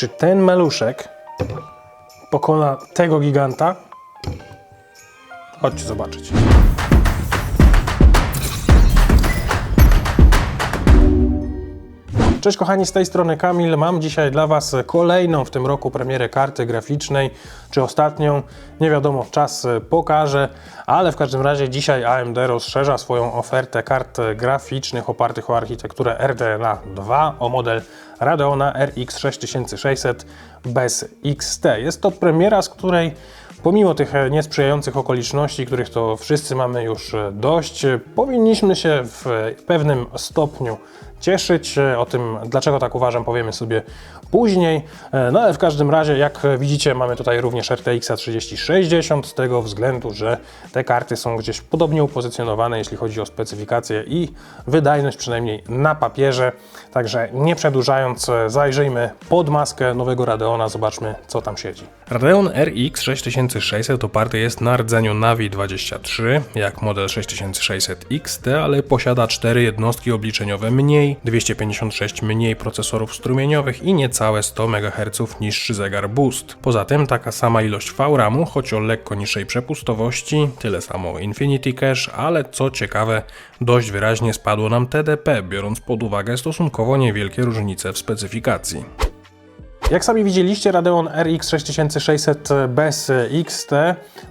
Czy ten maluszek pokona tego giganta? Chodźcie zobaczyć. Cześć kochani, z tej strony Kamil. Mam dzisiaj dla Was kolejną w tym roku premierę karty graficznej, czy ostatnią, nie wiadomo, czas pokaże, ale w każdym razie dzisiaj AMD rozszerza swoją ofertę kart graficznych opartych o architekturę RDNA 2 o model Radeona RX 6600 bez XT. Jest to premiera, z której Pomimo tych niesprzyjających okoliczności, których to wszyscy mamy już dość, powinniśmy się w pewnym stopniu cieszyć. O tym, dlaczego tak uważam, powiemy sobie później. No ale w każdym razie, jak widzicie, mamy tutaj również RTX 3060 z tego względu, że te karty są gdzieś podobnie upozycjonowane, jeśli chodzi o specyfikację i wydajność, przynajmniej na papierze. Także nie przedłużając, zajrzyjmy pod maskę nowego Radeona, zobaczmy, co tam siedzi. Radeon RX 6600 oparty jest na rdzeniu Navi 23, jak model 6600 XT, ale posiada 4 jednostki obliczeniowe mniej, 256 mniej procesorów strumieniowych i niecałe 100 MHz niższy zegar Boost. Poza tym taka sama ilość VRAMu, choć o lekko niższej przepustowości, tyle samo Infinity Cache, ale co ciekawe, dość wyraźnie spadło nam TDP, biorąc pod uwagę stosunkowo niewielkie różnice w specyfikacji. Jak sami widzieliście, Radeon RX 6600 bez XT,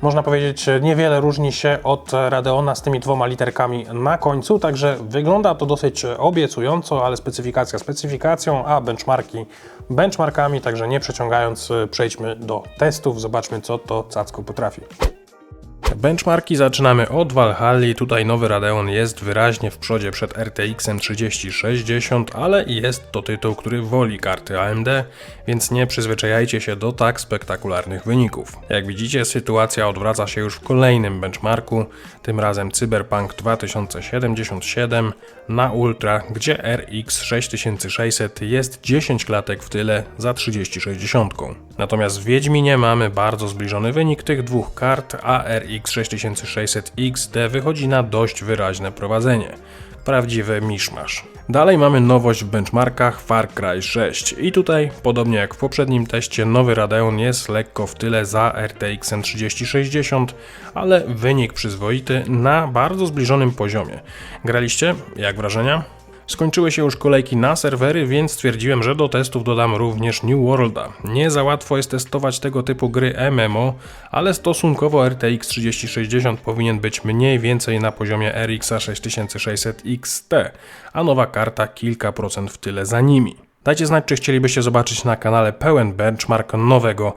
można powiedzieć, niewiele różni się od Radeona z tymi dwoma literkami na końcu, także wygląda to dosyć obiecująco, ale specyfikacja specyfikacją, a benchmarki benchmarkami, także nie przeciągając, przejdźmy do testów, zobaczmy co to cacko potrafi. Benchmarki zaczynamy od Valhalla. Tutaj nowy Radeon jest wyraźnie w przodzie przed RTX 3060, ale jest to tytuł, który woli karty AMD, więc nie przyzwyczajajcie się do tak spektakularnych wyników. Jak widzicie, sytuacja odwraca się już w kolejnym benchmarku, tym razem Cyberpunk 2077 na Ultra, gdzie RX 6600 jest 10 klatek w tyle za 3060. Natomiast w Wiedźminie mamy bardzo zbliżony wynik tych dwóch kart, a RX 6600 XT wychodzi na dość wyraźne prowadzenie. Prawdziwy miszmasz. Dalej mamy nowość w benchmarkach Far Cry 6 i tutaj, podobnie jak w poprzednim teście, nowy Radeon jest lekko w tyle za RTX 3060, ale wynik przyzwoity na bardzo zbliżonym poziomie. Graliście? Jak wrażenia? Skończyły się już kolejki na serwery, więc stwierdziłem, że do testów dodam również New Worlda. Nie za łatwo jest testować tego typu gry MMO, ale stosunkowo RTX 3060 powinien być mniej więcej na poziomie RX 6600 XT, a nowa karta kilka procent w tyle za nimi. Dajcie znać, czy chcielibyście zobaczyć na kanale pełen benchmark nowego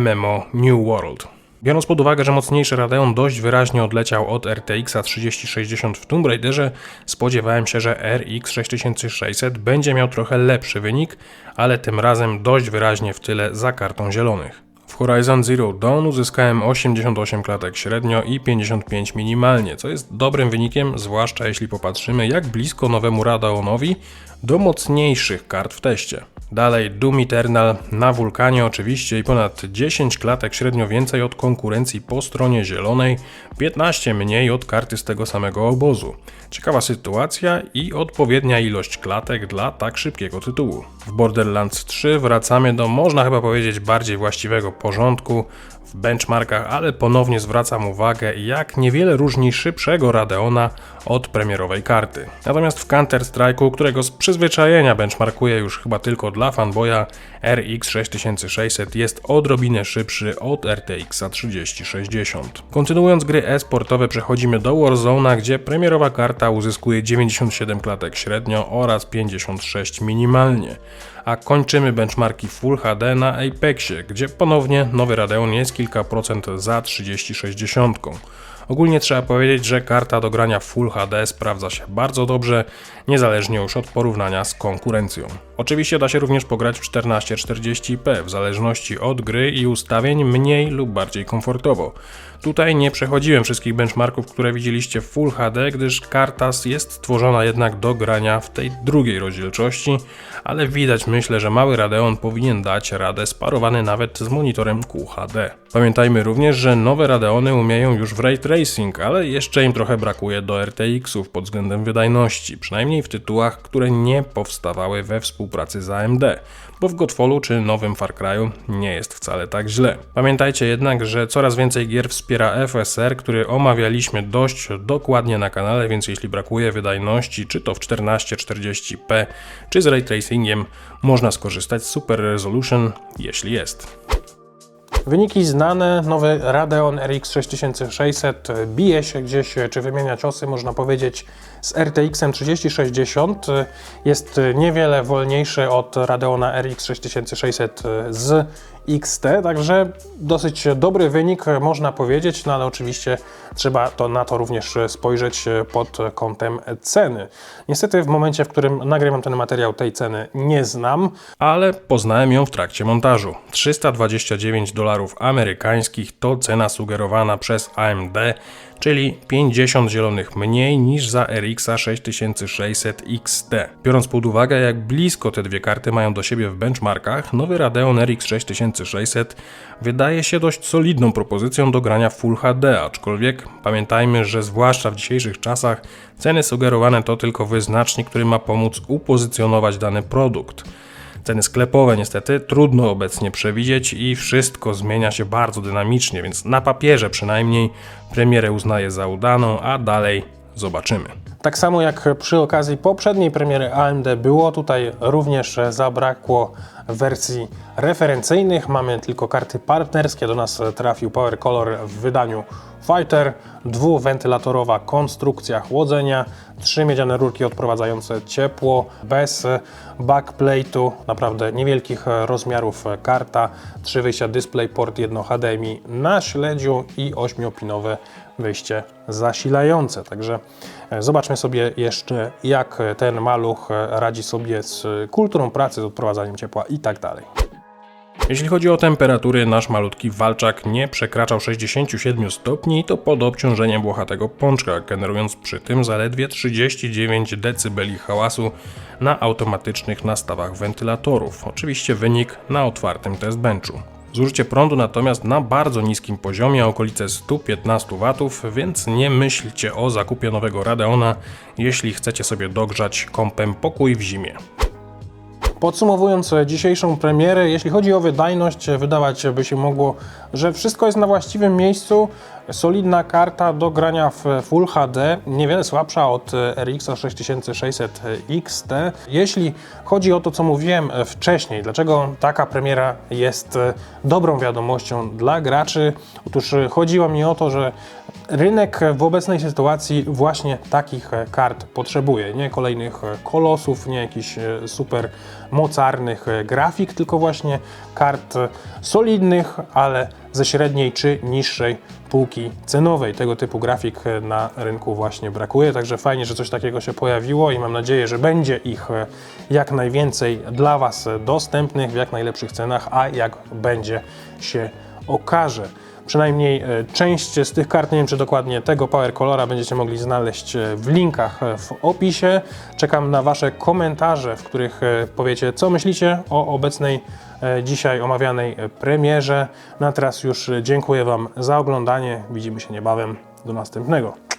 MMO New World. Biorąc pod uwagę, że mocniejszy Radeon dość wyraźnie odleciał od RTX 3060 w Tomb Raiderze, spodziewałem się, że RX 6600 będzie miał trochę lepszy wynik, ale tym razem dość wyraźnie w tyle za kartą zielonych. W Horizon Zero Dawn uzyskałem 88 klatek średnio i 55 minimalnie, co jest dobrym wynikiem, zwłaszcza jeśli popatrzymy jak blisko nowemu Radeonowi do mocniejszych kart w teście. Dalej Doom Eternal na wulkanie oczywiście i ponad 10 klatek średnio więcej od konkurencji po stronie zielonej, 15 mniej od karty z tego samego obozu. Ciekawa sytuacja i odpowiednia ilość klatek dla tak szybkiego tytułu. W Borderlands 3 wracamy do, można chyba powiedzieć, bardziej właściwego porządku w benchmarkach, ale ponownie zwracam uwagę, jak niewiele różni szybszego Radeona od premierowej karty. Natomiast w Counter-Strike'u, którego z przyzwyczajenia benchmarkuję już chyba tylko dla fanboya, RX 6600 jest odrobinę szybszy od RTX 3060. Kontynuując gry e-sportowe przechodzimy do Warzone'a, gdzie premierowa karta uzyskuje 97 klatek średnio oraz 56 minimalnie a kończymy benchmarki Full HD na Apexie, gdzie ponownie nowy Radeon jest kilka procent za 3060. Ogólnie trzeba powiedzieć, że karta do grania Full HD sprawdza się bardzo dobrze, niezależnie już od porównania z konkurencją. Oczywiście da się również pograć w 1440p, w zależności od gry i ustawień mniej lub bardziej komfortowo. Tutaj nie przechodziłem wszystkich benchmarków, które widzieliście w Full HD, gdyż karta jest stworzona jednak do grania w tej drugiej rozdzielczości, ale widać myślę, że mały Radeon powinien dać radę sparowany nawet z monitorem QHD. Pamiętajmy również, że nowe Radeony umieją już w Ray tracing, ale jeszcze im trochę brakuje do RTX-ów pod względem wydajności, przynajmniej w tytułach, które nie powstawały we współpracy z AMD, bo w Godfallu czy nowym Far Cry'u nie jest wcale tak źle. Pamiętajcie jednak, że coraz więcej gier wspiera FSR, który omawialiśmy dość dokładnie na kanale, więc jeśli brakuje wydajności, czy to w 1440p, czy z ray tracingiem, można skorzystać z Super Resolution, jeśli jest. Wyniki znane, nowy Radeon RX 6600 bije się gdzieś, czy wymienia ciosy, można powiedzieć, z RTX 3060. Jest niewiele wolniejszy od Radeona RX 6600 z XT, także dosyć dobry wynik, można powiedzieć, no ale oczywiście trzeba to na to również spojrzeć pod kątem ceny. Niestety w momencie, w którym nagrywam ten materiał, tej ceny nie znam, ale poznałem ją w trakcie montażu. 329 dolarów amerykańskich to cena sugerowana przez AMD, czyli 50 zielonych mniej niż za RX 6600 XT. Biorąc pod uwagę, jak blisko te dwie karty mają do siebie w benchmarkach, nowy Radeon RX 6600 wydaje się dość solidną propozycją do grania Full HD, aczkolwiek pamiętajmy, że zwłaszcza w dzisiejszych czasach ceny sugerowane to tylko wyznacznik, który ma pomóc upozycjonować dany produkt. Ceny sklepowe niestety trudno obecnie przewidzieć i wszystko zmienia się bardzo dynamicznie, więc na papierze przynajmniej premierę uznaję za udaną, a dalej zobaczymy. Tak samo jak przy okazji poprzedniej premiery AMD było, tutaj również zabrakło wersji referencyjnych. Mamy tylko karty partnerskie. Do nas trafił Power Color w wydaniu Fighter, dwuwentylatorowa konstrukcja chłodzenia, trzy miedziane rurki odprowadzające ciepło, bez backplate'u, naprawdę niewielkich rozmiarów karta, trzy wyjścia DisplayPort, jedno HDMI na śledziu i ośmiopinowe wyjście zasilające. Także e, zobaczmy sobie jeszcze, jak ten maluch radzi sobie z kulturą pracy, z odprowadzaniem ciepła i tak dalej. Jeśli chodzi o temperatury, nasz malutki walczak nie przekraczał 67 stopni, to pod obciążeniem włochatego pączka, generując przy tym zaledwie 39 dB hałasu na automatycznych nastawach wentylatorów. Oczywiście wynik na otwartym testbenchu. Zużycie prądu natomiast na bardzo niskim poziomie, okolice 115 W, więc nie myślcie o zakupie nowego Radeona, jeśli chcecie sobie dogrzać kąpem pokój w zimie. Podsumowując dzisiejszą premierę, jeśli chodzi o wydajność, wydawać by się mogło, że wszystko jest na właściwym miejscu. Solidna karta do grania w Full HD, niewiele słabsza od RX 6600 XT. Jeśli chodzi o to, co mówiłem wcześniej, dlaczego taka premiera jest dobrą wiadomością dla graczy, otóż chodziło mi o to, że rynek w obecnej sytuacji właśnie takich kart potrzebuje. Nie kolejnych kolosów, nie jakichś super mocarnych grafik, tylko właśnie kart solidnych, ale ze średniej czy niższej półki cenowej. Tego typu grafik na rynku właśnie brakuje, także fajnie, że coś takiego się pojawiło i mam nadzieję, że będzie ich jak najwięcej dla Was dostępnych w jak najlepszych cenach, a jak będzie się okaże. Przynajmniej e, część z tych kart, nie wiem czy dokładnie tego Power Colora będziecie mogli znaleźć e, w linkach e, w opisie. Czekam na Wasze komentarze, w których powiecie, co myślicie o obecnej dzisiaj omawianej premierze. Na teraz już dziękuję Wam za oglądanie. Widzimy się niebawem. Do następnego.